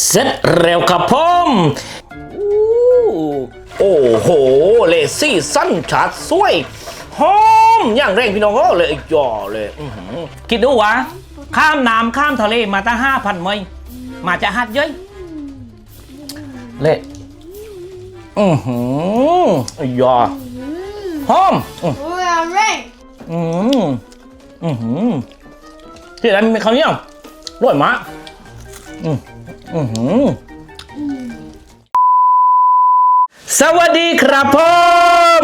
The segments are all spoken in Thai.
เสร็จแล้วครับผมอู้โอ้โห เลซี่สั้นฉาดสวยหอมอย่างแรงพี่น้องก็เลยจ่อเลยอื้อหือคิดดูวะ ข้ามน้ำข้ามทะเลมาตั้งห้าพันไมล์มาจะหัดเย้ยเละอือหืออย่าหอมอื้อ Ôi, làm đây. อืมอือหือที่ไหนมีคำนี้อะร่อยมากอืม อือหือสวัสดีครับผม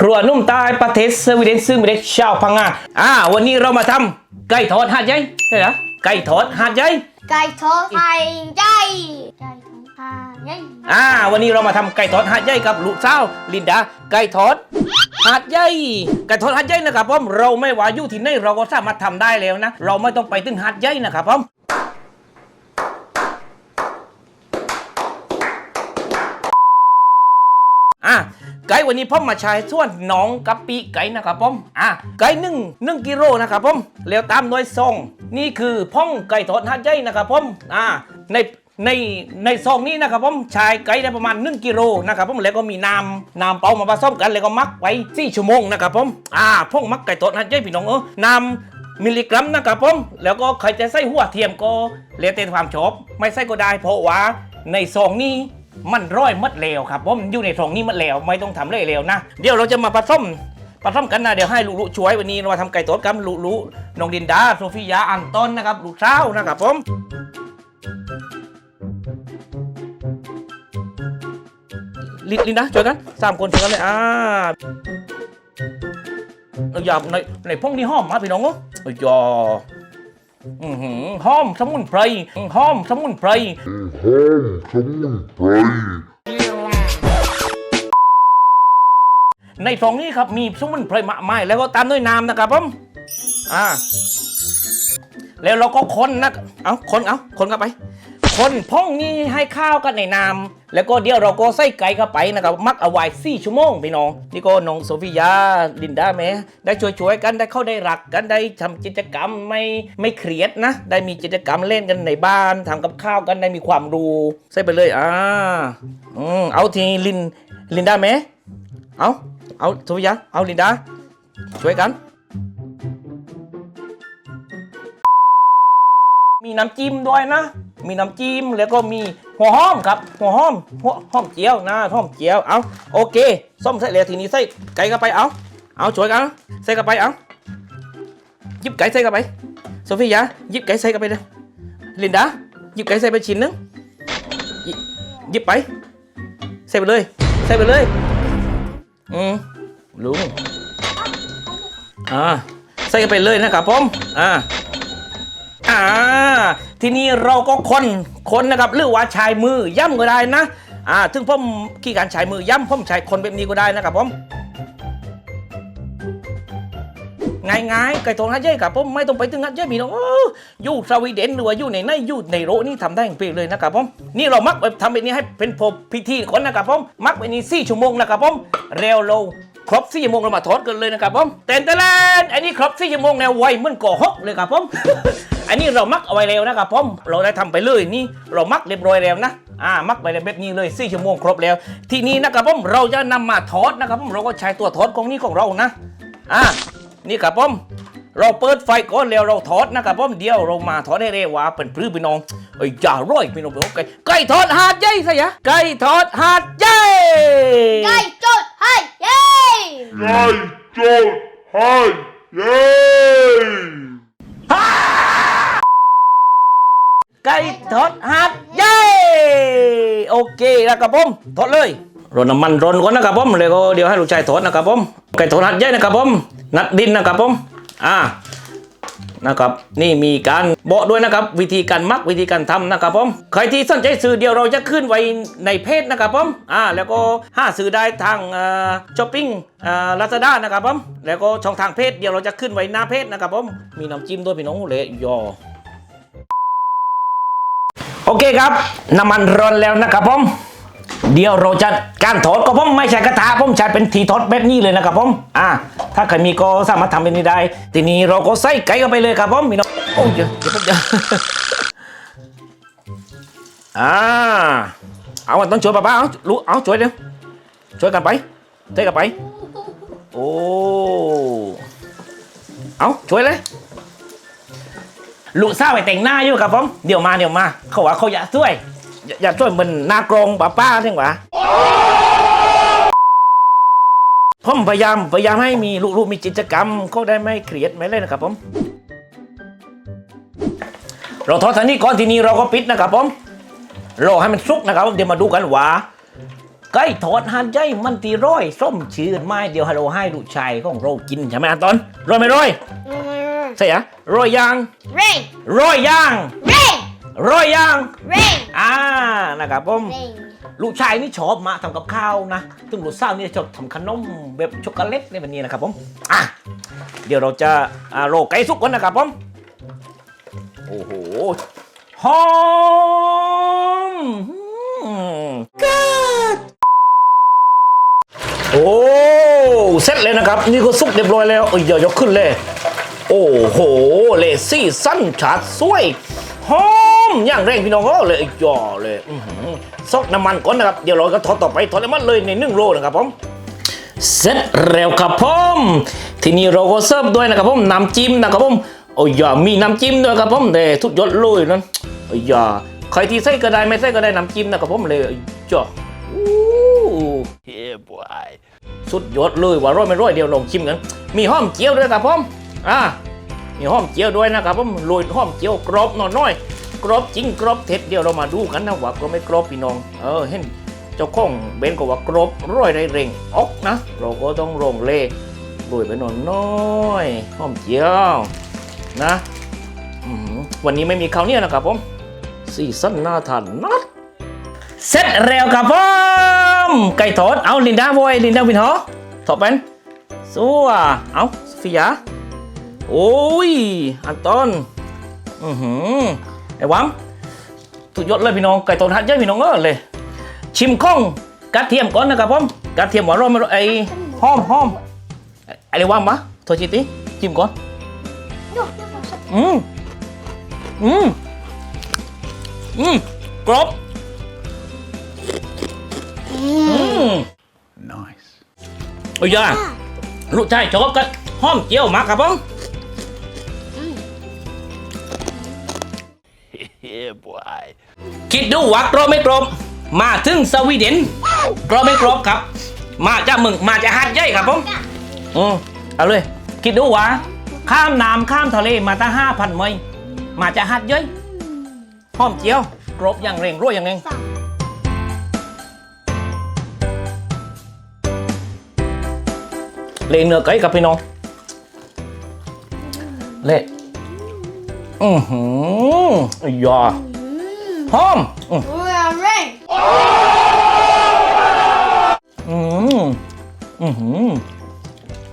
ครัวนุ่มใตายประเทศสวีเดนซึ่งเป็นเด็กชาวพังงาอ่า วันนี้เรามาทำไก่ทอดหาดใหญ่ใช่เหรอไก่ทอดหาดใหญ่ Cài thốt hành chay. Cài thốt hành อ่า วันนี้เรามาทำไก่ทอดหาดใหญ่กับลูกสาวลินดา ไก่ทอดหาดใหญ่ไก่ทอดหาดใหญ่นะครับผมเราไม่ว่าอยู่ที่ไหนเราก็สามารถทำได้แล้วนะ เราไม่ต้องไปถึงหาดใหญ่นะครับผม อะ ไก่วันนี้ผมมาใช้ส่วนน้องกับปีไก่นะครับผมอะไก่หนึ่งหนึ่งกิโลนะครับผมแล้วตามด้วยซองนี่คือพ่องไก่ทอดหัดใหญ่นะครับผมอะในในในซองนี้นะครับผมใช้ไก่ได้ประมาณ 1กิโลนะครับผมแล้วก็มีน้ำน้ำเปล่ามาผสมกันแล้วก็มักไว้4ชั่วโมงนะครับผมอ่าพ่องมักไก่ทอดหัดใหญ่พี่น้องเออน้ำมิลลิกรัมนะครับผม แล้วก็ใครจะใส่หัวเทียมก็แล้วแต่ความชอบ ไม่ใส่ก็ได้เพราะว่าในซองนี้ มันร้อยมัดแล้วครับผมอยู่ในซองนี้มัดแล้วไม่ต้องทำเลยแล้วนะ เดี๋ยวเราจะมาผสมผสมกันนะเดี๋ยวให้ลูกๆช่วยวันนี้เรามาทำไก่ต้มกับลูกๆน้องดินดาโซฟียาอันต้นนะครับลูกสาวนะครับผมลินดาช่วยกันสามคนช่วยกันเลยอ่าเอาอย่าในในพวกนี้ห้อมมาพี่น้องเอ้ยเอาอย่า อือหือหอมสมุนไพรอือหอมสมุนไพร home someone pray. ในซองนี้ครับมีสมุนไพรมากมายแล้วก็ตามด้วยน้ำนะครับผมอ่าแล้วเราก็คนนะเอาคนเอาคนเข้าไป คนพ่องนี้ให้ข้าวกันในน้ำแล้วก็เดี๋ยวเราก็ใส่ไก่เข้าไปนะครับมักเอาไว้สี่ชั่วโมงพี่น้องนี่ก็น้องโซฟียาลินดาแม่ได้ช่วยๆกันได้เข้าได้รักกันได้ทำกิจกรรมไม่ไม่เครียดนะ ได้มีกิจกรรมเล่นกันในบ้านทำกับข้าวกันได้มีความรู้ใส่ไปเลยอ่าอืมเอาทีลินลินดาแม่เอาเอาโซฟียาเอาลินดาช่วยกัน มีน้ำจิ้มด้วยนะ มีน้ำจิ้มแล้วก็มีหัวหอมครับ หัวหอมหัวหอมเจียวนะหอมเจียวเอาโอเคส้มใส่แล้วทีนี้ใส่ไก่เข้าไปเอาเอาช่วยกันใส่เข้าไปเอายิบไก่ใส่เข้าไปโซฟียายิบไก่ใส่เข้าไปเลยลินดายิบไก่ใส่ไปชิ้นหนึงยิบไปใส่ไปเลยใส่ไปเลยอืมลุงอ่าใส่เข้าไปเลยนะครับผมอ่า อ่าทีนี้เราก็คนคนนะครับหรือว่าใช้มือย่ำก็ได้นะอ่าถึงผมขี้การใช้มือย่ำผมใช้คนแบบนี้ก็ได้นะครับผมง่ายๆไก่ทองฮัดเย่ครับผมไม่ต้องไปถึงฮัดเย่พี่น้องอยู่สวีเดนหรือว่าอยู่ในในอยู่ในโรนี่ทำได้อย่างเปรียเลยนะครับผมนี่เรามักแบบทำแบบนี้ให้เป็นพพิธีก่อนนะครับผมมักแบบนี้สี่ชั่วโมงนะครับผมเร็วโล ครบสี่ชั่วโมงเรามาทอดกันเลยนะครับผมเต้นเต้นอันนี้ครบสี่ชั่วโมงแนวไวเหมือนก่อฮกเลยครับผมอันนี้เรามักเอาไว้แล้วนะครับผมเราได้ทำไปเลยนี่เรามักเรียบร้อยแล้วนะอ่ามักไปแบบนี้เลยสี่ชั่วโมงครบแล้ว ทีนี้นะครับผมเราจะนำมาทอดนะครับผมเราก็ใช้ตัวทอดของนี้ของเรานะอ่านี่ครับผมเราเปิดไฟก่อนแล้วเราทอดนะครับผมเดี๋ยวเรามาทอดให้เร็วว่าเป็นพรื้พี่น้องเอ้ยจ่าร้อยพี่น้องพี่น้องไก่ไก่ทอดหาดใหญ่ซะยะไก่ทอดหาดใหญ่ ทอดหาดใหญ่โอเคแล้วครับผมทอดเลยรนน้ำมันร้อนก่อนนะครับผมแล้วก็เดี๋ยวให้ลูกชายทอดนะครับผมไก่ทอดหาดใหญ่นะครับผมนัดดินนะครับผมอ่านะครับนี่มีการบอกด้วยนะครับวิธีการมักวิธีการทำนะครับผมใครที่สนใจซื้อเดี๋ยวเราจะขึ้นไว้ในเพจนะครับผมอ่าแล้วก็หาซื้อได้ทางช้อปปิ้งลาซาด้านะครับผมแล้วก็ช่องทางเพจเดี๋ยวเราจะขึ้นไว้หน้าเพจนะครับผมมีน้ำจิ้มด้วยพี่น้องเลยยอ โอเคครับ น้ำมันร้อนแล้วนะครับผม เดี๋ยวเราจะการทอดก็ผมไม่ใช่กระทะผมใช้เป็นทีทอดแบบนี้เลยนะครับผม อ่า ถ้าใครมีก็สามารถทำเป็นนี้ได้ ทีนี้เราก็ใส่ไก่เข้าไปเลยครับผมพี่น้องโอ้ยเดี๋ยวเดี๋ยวผมจะอ่า เอามันต้องช่วยป้าป้าเอาลูกเอาช่วยเร็วช่วยกันไปเทกันไป โอ้ เอาช่วยเลย ลูกสาวไปแต่งหน้าอยู่ครับผมเดี๋ยวมาเดี๋ยวมา เขาว่าเขาอยากช่วย อยากช่วยเหมือนหนากรงป้าป้าใช่ไหมผมพยายามพยายามให้มีลูกๆมีกิจกรรมเขาได้ไม่เครียดไม่เล่นนะครับผมเราทอดทันนี้ก่อนทีนี้เราก็ปิดนะครับผมรอให้มันสุกนะครับเดี๋ยวมาดูกันว่าไก่ทอดหันใจมันตีร้อยส้มชื่นไม้เดี๋ยวให้เราให้ลูกชายของเรากินใช่ไหมอันตอนร้อยไหม่ร้อยร อร้อยยางเร่งร้อยยางเร่งร้อยยางเร่งอ่านะครับผมเร่งลูกชายนี่ชอบมาทำกับข้าวนะซึ่งลูกสาวนี่ชอบทำขนมแบบช็อกโกแลตในแบบนี้นะครับผม อะ เดี๋ยวเราจะอ่าโรยไก่สุกก่อนนะครับผม โอ้โห หอมอืมโอ้ เสร็จเลยนะครับ นี่ก็สุกเรียบร้อยแล้วเอ้ยอย่ายกขึ้นเลย โอ้โห เลซี่สั้นฉาดสวยหอมอย่างแรงพี่น้องก็เลยจ่อเลยซอกน้ำมันก่อนนะครับ เดี๋ยวเราก็ทอดต่อไปทอดน้ำมันเลยในหนึ่งโลนะครับผมเสร็จแล้วครับผมทีนี้เราก็เสิร์ฟด้วยนะครับผมน้ำจิ้มนะครับผมโอ้ยมีน้ำจิ้มด้วยครับผมเด้ทุกยศเลยนั่นโอ้ยใครที่ใส่ก็ได้ไม่ใส่ก็ได้น้ำจิ้มนะครับผมเลยจ่ออู้ Yeah, boy. สุดยอดเลยว่าร้อยไม่ร้อยเดียวลองชิมกัน มีหอมเจียวด้วยครับผม อ่ามีหอมเจียวด้วยนะครับผมโรยหอมเจียวกรอบหน่อยน้อยกรอบจริงกรอบเท็ดเดี๋ยวเรามาดูกันนะว่ากรอบไม่กรอบพี่น้อง เออเห็นเจ้าของเบนก็ว่ากรอบร้อยได้เร่งออกนะ เราก็ต้องลงเล่โรยไปหน่อยน้อยหอมเจียวนะวันนี้ไม่มีข้าวเนียนะครับผมสีสันน่าทานนัดเสร็จแล้วครับผมไก่ทอดเอาลินดาบอยลินดาวินหอถอดเป็นสัวเอาฟิยา โอ้ย อันต้นอือหือไอ้หวังสุดยอดเลยพี่น้องไก่ทอดหัดเยอะพี่น้องเออเลย ชิมข้องกระเทียมก่อนนะครับผมกระเทียมหวานร้อนไม่ร้อนไอ้หอมหอมไอ้เรียกว่ามะโทชิติชิมก่อนยกยกของฉันอืมอืมอืมกรอบอืม Nice. โอ้ยยาลูกชายชอบกันหอมเจียวมากครับผม Yeah, boy. คิดดูว่ากรอบไม่กรอบมาถึงสวีเดนกรอบไม่กรอบครับ มาจากเมึงมาจากฮัทใหญ่ครับผมอืมเอาเลย คิดดูว่าข้ามน้ำข้ามทะเลมาตั้งห้าพันไมล์มาจากฮัทใหญ่หอมเจียวกรอบอย่างเร่งรั่วอย่างเร่งสั่งเละเนื้อไก่กับพี่น้องเละ อือหืออ้ยาหอมอือเร่งอืมอือหือ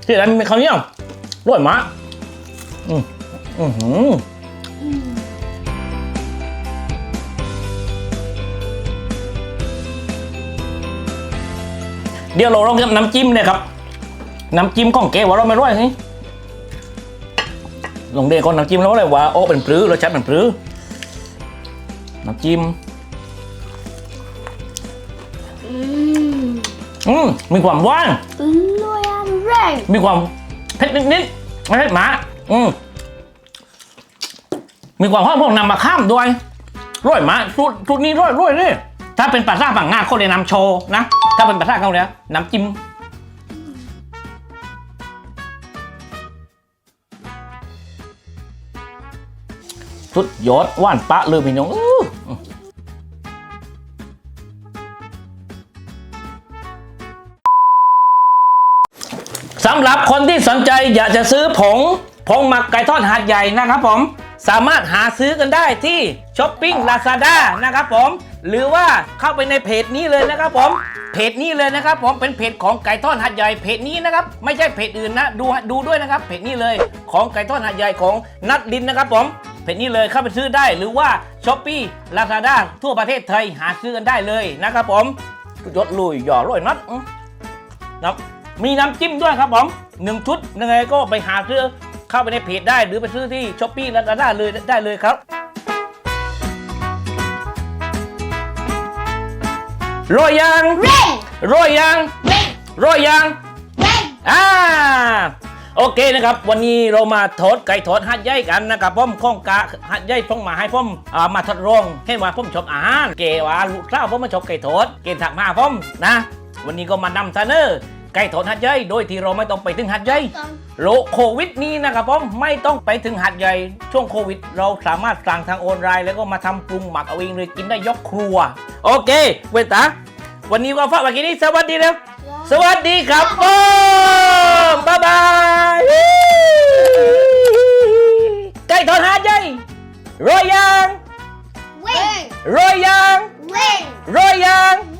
ที่ไหนมีข้าวเหนียวร่อยมากอืมอือหือ เดี๋ยวเราลองกับน้ำจิ้มเลยครับ น้ำจิ้มของแกว่าเราไม่ร่อย สิลงเดก่อนน้ำจิ้มแล้วเลยว่าโอ้เป็นปลื้อรสชาติเป็นปลื้อน้ำจิ้มอืมอืมมีความหวานอืมด้วยอะเร่งมีความเผ็ดนิดๆไม่เผ็ดหมาอืมมีความหอมของนำมาข้ามด้วยร่อยหมาสูตรสูตรนี้ร่อยร่อยนี่ถ้าเป็นปลาซ่าฝั่งงาเขาเลยนำโชว์นะ ถ้าเป็นปลาซ่าเขาเนี่ยน้ำจิ้ม สุดยอดว่านปะเลยพี่น้องสำหรับคนที่สนใจอยากจะซื้อผง ผงหมักไก่ทอดหาดใหญ่นะครับผม สามารถหาซื้อกันได้ที่ช้อปปิ้งลาซาด้านะครับผม หรือว่าเข้าไปในเพจนี้เลยนะครับผม เพจนี้เลยนะครับผมเป็นเพจของไก่ทอดหัดใหญ่เพจนี้นะครับ ไม่ใช่เพจอื่นนะ ดูดูด้วยนะครับ เพจนี้เลยของไก่ทอดหัดใหญ่ของนัดดินนะครับผม เพจนี้เลยเข้าไปซื้อได้หรือว่าช้อปปี้ลาซาด้าทั่วประเทศไทยหาซื้อกันได้เลยนะครับผมสุดยอดลุยหย่อร่อยนัดอื้อนะมีน้ำจิ้มด้วยครับผมหนึ่งชุดยังไงก็ไปหาซื้อเข้าไปในเพจได้หรือไปซื้อที่ช้อปปี้ลาซาด้าเลยได้เลยครับรอยยังเร่งรอยยังเร่งรอยยังเร่งอ่า โอเคนะครับ วันนี้เรามาทอดไก่ทอดหัดใหญ่กันนะครับผมข้องกะหัดใหญ่ต้องมาให้ผมอ่ามาทดลองให้ว่าผมชอบอาหารเกว่าลูกสาวผมมาชอบไก่ทอดเกณฑ์ถักมาผมนะ วันนี้ก็มานำเสนอไก่ทอดหัดใหญ่โดยที่เราไม่ต้องไปถึงหัดใหญ่โรคโควิดนี้นะครับผมไม่ต้องไปถึงหัดใหญ่ช่วงโควิด เราสามารถสั่งทางออนไลน์ แล้วก็มาทำปรุงหมักเอาเองเลยกินได้ยกครัว โอเค เวตาวันนี้ก็ฝากไว้แค่นี้สวัสดีแล้วสวัสดีครับ hôm bye. Bye cây thon hai giây Royang Win. Royang Win. Royang